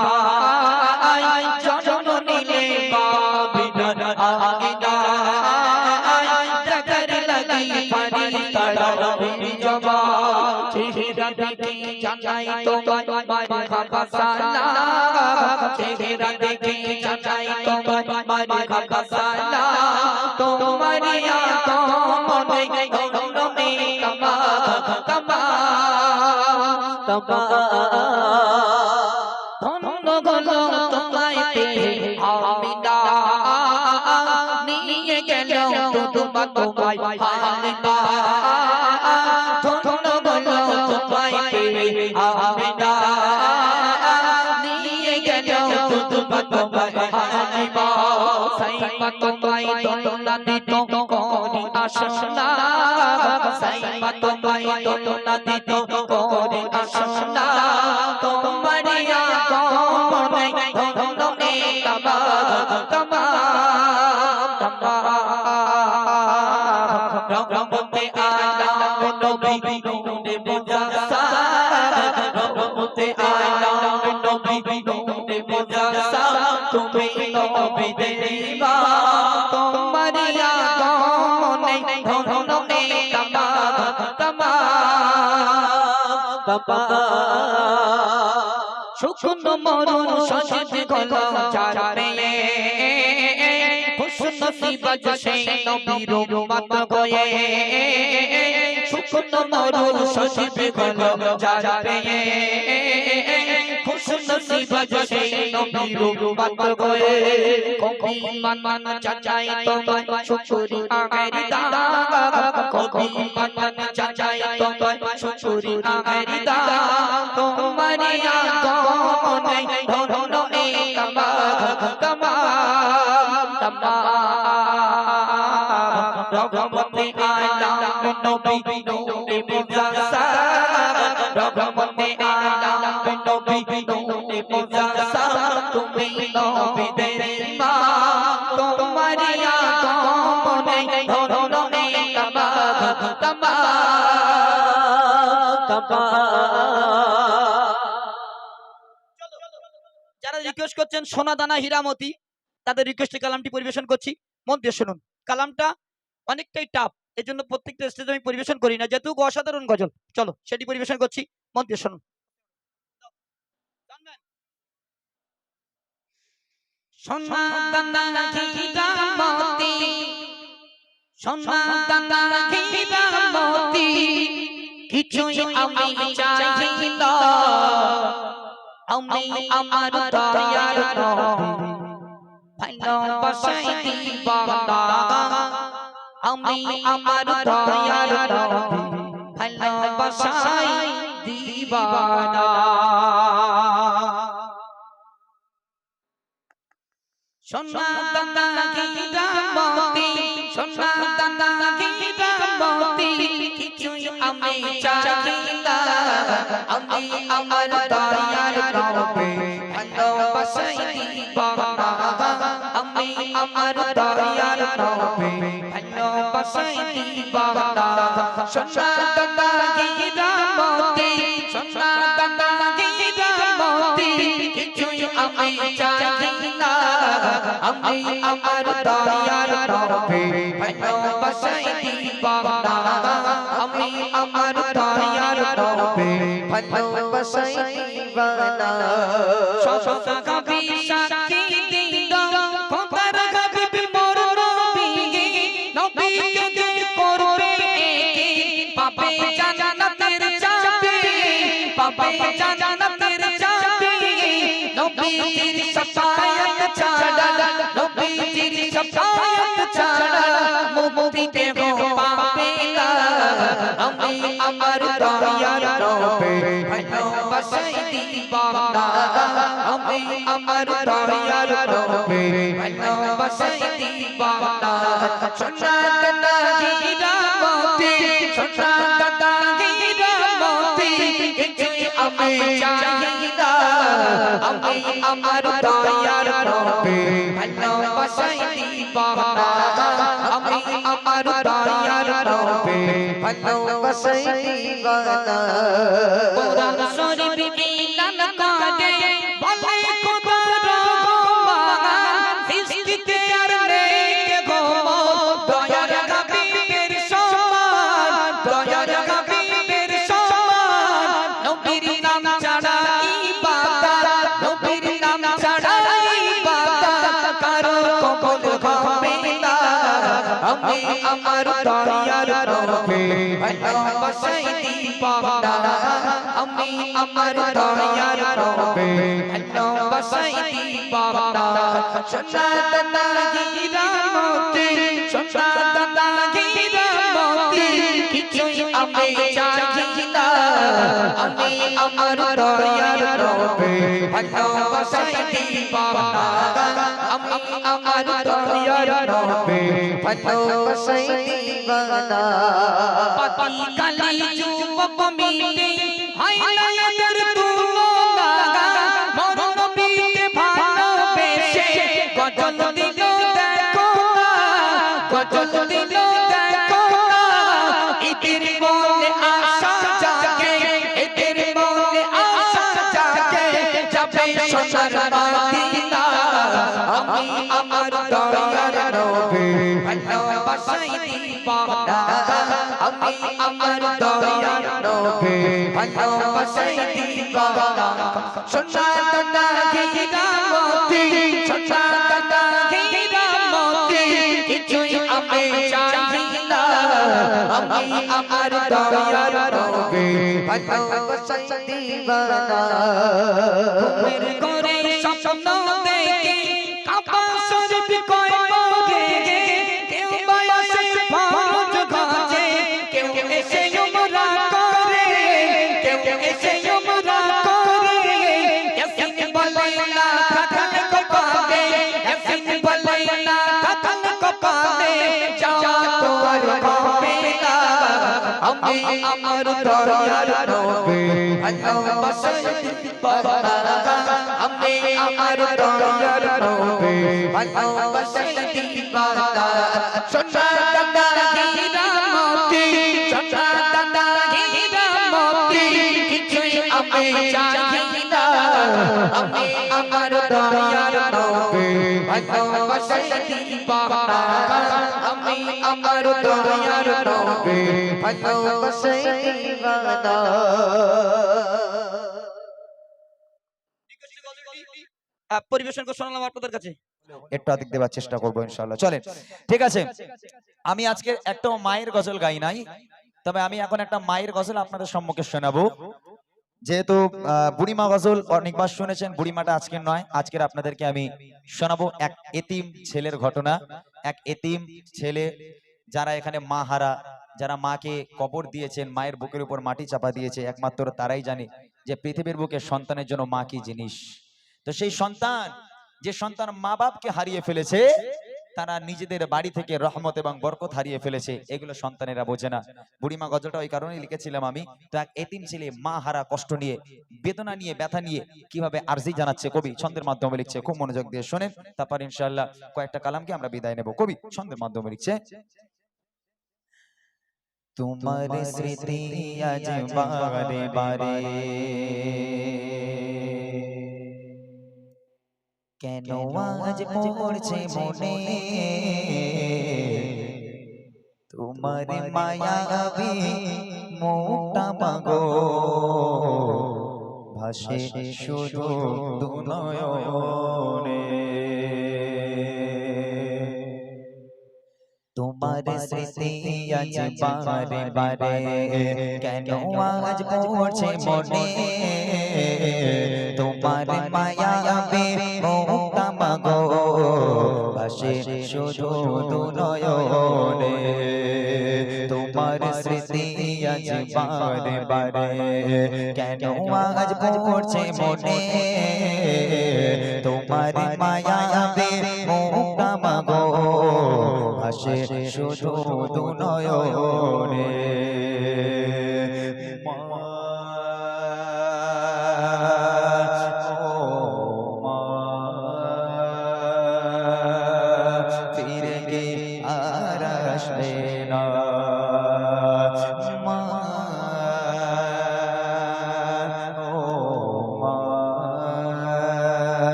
জমায় জন্ম নিলে মা আমিনার আমিনায় টকর লাগি ভারি তারা ভিড় জমায় চেহারা দেখে জানাই সালাম চেহারা দেখে জানাই তোমার তোমার আগমনে গগনে তমা তমা। তমা। ধন্য গল তোমায় পেয়ে। আমিনা, নিয়ে গেল তোমার তোমায় হালিমা ধন্য গল তোমায় পেয়ে। আমিনা, নিয়ে গেল তোমার তোমায় হালিমা সাইমা তোমায় দোলনা দিত, করি আসনা সাইমা তোমায় দোলনা দিত, করি আসনা তোমার রহমতে আলাম নবী নূরে মুজাসসা রহমতে আলাম নবী নূরে মুজাসসা তুমি নবীদের মা তোমার আগমনে ধরনে তমা তমা তমা শুকনো মরুন সজে গলা চারে খুশন সিবাজ সেই নবীর মত গয়ে শুকন মরুন সজে গলা চারে সিবাজ সেই নবীর মত গয়ে কবি মান মান চাচাই তোমায় শুকুরি আগের দাদা কবি মান মান চাচাই তোমায় শুকুরি আগের দাদা তোমার আগমনে ধরনে তমা তমা তমা রঘমতে আলাম নবী নূরে মুজাসসা যারা রিকোয়েস্ট করছেন সোনা দানা হীরামতি, তাদের রিকোয়েস্টে কালামটি পরিবেশন করছি। মন দিয়ে শুনুন। কালামটা অনেকটাই টাফ এই জন্য প্রত্যেকটা স্টেজে আমি পরিবেশন করি না, যেহেতু অসাধারণ গজল। চলো, সেটি পরিবেশন করছি। মন দিয়ে শুনুন। সোনা দানা হীরামতি সোনা দানা হীরামতি কিছুই আমি চাই না। আমি আমার দয়ার নবী ভালোবাসাই দিবানা। আমি আমার দয়ার দিবানা। সোনা দানা হীরামতি সোনা দানা হীরামতি কিছুই আমি চাই না আমি আমার দয়ার নবী ভালোবাসাই দিবানা আমি আমার দয়ার নবী ভালোবাসাই দিবানা সোনা দানা হীরামতি সোনা দানা হীরামতি কিছুই আমি চাই আমি আমার দয়ার নবী ভালোবাসাই দিবানা আমি আমার দয়ার নবী ভালোবাসাই দিবানা শত কবি সাক্ষী দিল খোদার হাবিব মোর নবী নবীকে যে করবে একে পাবে জান্নাতের চাবি পাবে জান্নাতের চাবি নবীর শাফায়াত ছাড়া শাফায়াত ছাড়া মুক্তি দেব পাবে না। আমি আমার দয়ার নবে ভালোবাসাই দিবানা। আমি আমার দয়ার নবে ভালোবাসাই দিবানা। সোনা দাদা গিরা মতি সোনা দাদা আমি না আমি আমার দয়ার নবে ভালোবাসাই দিবানা আমি আমার দয়ার নবে ভালোবাসাই দিবানা কোরআন শরীফ আমি আমার দয়ার নবে ভালোবাসাই দিবানা আমি আমার দিবানা সোনা দাদা গিরা মতি সোনা দাদা গিরা মতি কিছুই আমি চাই না। আমি আমার দয়ার নবে ভালোবাসাই দিবানা আমি আমার নবে ভালোবাসাই বানা পতি কালি যুবক মিলে আমার দয়ার নবে ভালোবাসাই দিবানা সোনা দাদা গিরা মতি সোনা দাদা গিরা মতি কিছুই আমি চাই না আমি আমার দয়ার নবে ভালোবাসাই দিবানা ঘুমের ঘরে স্বপ্ন আমার দয়ার নবে। ভালোবাসাই দিবানা আমি আমার দয়ার নবে। ভালোবাসাই দিবানা সোনা দাদা গিরা মতি সোনা দাদা গিরা মতি, কিছুই আমি চাই না। আমি আমার দয়ার নবে। ভালোবাসাই দিবানা আমি আমার দয়ার নবে দিবানা পরিবেশন করে শোনালাম আপনাদের কাছে। একটু আদিক দেওয়ার চেষ্টা করব ইনশাল্লাহ চলেন ঠিক আছে। আমি আজকে একটা মায়ের গজল গাই নাই তবে আমি এখন একটা মায়ের গজল আপনাদের সম্মুখে শোনাবো। যেহেতু বুড়িমা গজল অনেকবার শুনেছেন বুড়িমাটা আজকের নয় আজকের আপনাদেরকে আমি শোনাবো এক এতিম ছেলের ঘটনা। এক এতিম ছেলে যারা এখানে মা হারা, যারা মাকে কবর দিয়েছেন, মায়ের বুকের উপর মাটি চাপা দিয়েছে, একমাত্র তারাই জানে যে পৃথিবীর বুকে সন্তানের জন্য মা কি জিনিস। তো সেই সন্তান, যে সন্তান মা বাপকে হারিয়ে ফেলেছে তারা নিজেদের বাড়ি থেকে রহমত এবং বরকত হারিয়ে ফেলেছে। এগুলো সন্তানেরা বোঝে না। বুড়িমা গজলটা ওই কারণেই লিখেছিলাম আমি তো এক এতিম ছেলে মা হারা কষ্ট নিয়ে বেদনা নিয়ে ব্যথা নিয়ে কীভাবে আরজি জানাচ্ছে কবি? ছন্দের মাধ্যমে লিখছে খুব মনোযোগ দিয়ে শোনেন। তারপর ইনশাল্লাহ কয়েকটা কালামকে আমরা বিদায় নেব। কবি ছন্দের মাধ্যমে লিখছে তোমার স্মৃতি আজ বারে বারে কেন আজ পড়ছে মনে? তোমার মায়াবী মোটা মাগো। ভাসে শুধু দুনয়নে। তোমার স্মৃতি আজ বারে। বারে। কেন আজ পড়ছে মনে? তোমার মাগো ভাসে শুধু নয়নে তোমার স্মৃতি আজ বারে বারে কেন আজ পড়ছে মনে? তোমার মায়াবে মুক্তা মাগো। আসে শুধু দুনয়নে।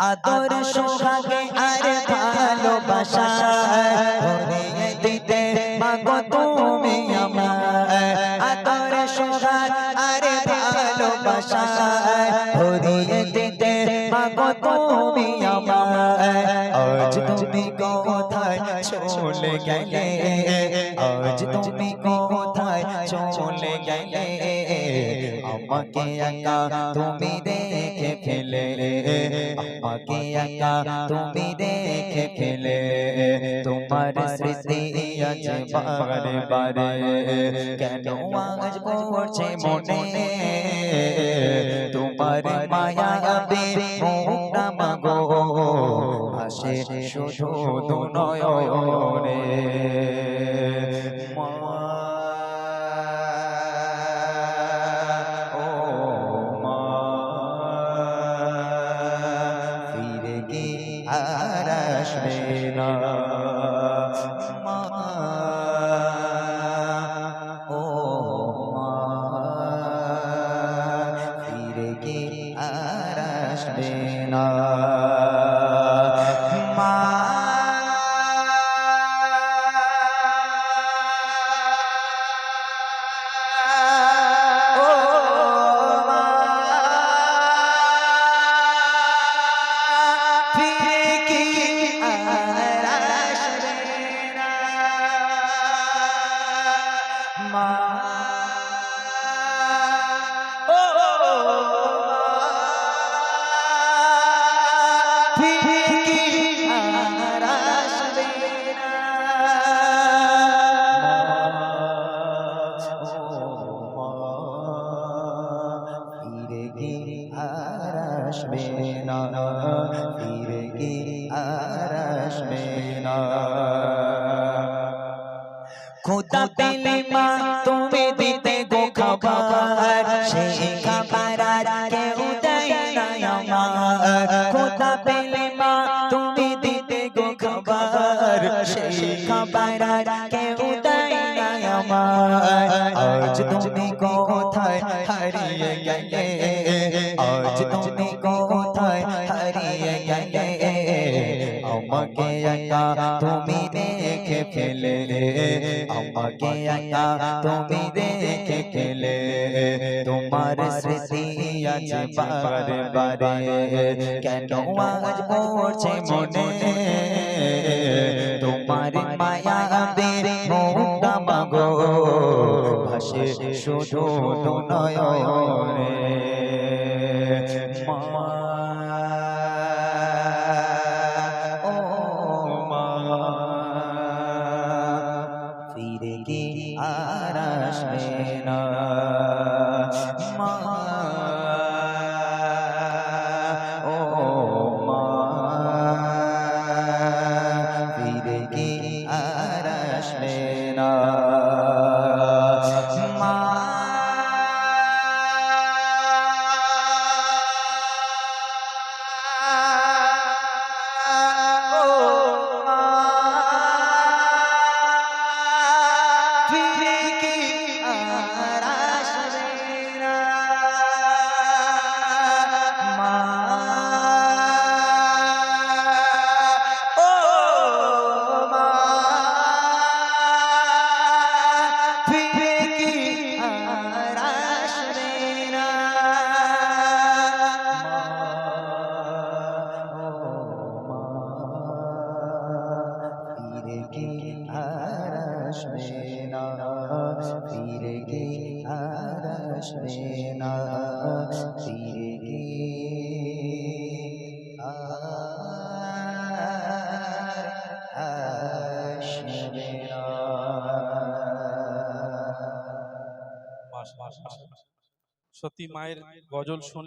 আদর সোহাগে আর ভালোবাসা ভরিয়ে দিতে মাগো তুমি আমার আদর সোহাগ আর ভালোবাসা ভরিয়ে দিতে মাগো তুমি আমার আজ তুমি কোথায় চলে গেলে? আজ তুমি কোথায় চলে গেলে? আমাকে একা তুমি দেখে ফেলে আমাকে একা তুমি দেখে ফেলে তোমার স্মৃতি আছে বারে বারে কেন আজ পড়ছে মনে? তোমার মায়া বে মুক্তা মাগো। ভাসে শুধু আর আসবে না। আসবে না ফিরে কি আর আসবে না খোদা পেলে মা, তুমি দিতে গো খাবার। সেই খাবার কেউ দেয় না আমার। খোদা পেলে মা, তুমি দিতে গো খাবার। সেই খাবার কেউ দেয় না আমার। আজ তুমি কোথায় হারিয়ে গেলে আমাকে একা তুমি দেখে ফেলে আমাকে একা তুমি দেখে ফেলে তোমার স্মৃতি আছে বারে বারে। কেন আজ পড়ছে মনে? তোমার মায়া বে মুক্তা মাগো। ভাসে শুধু নয়নে মা 妈妈 সত্যি মায়ের গজল শুনলে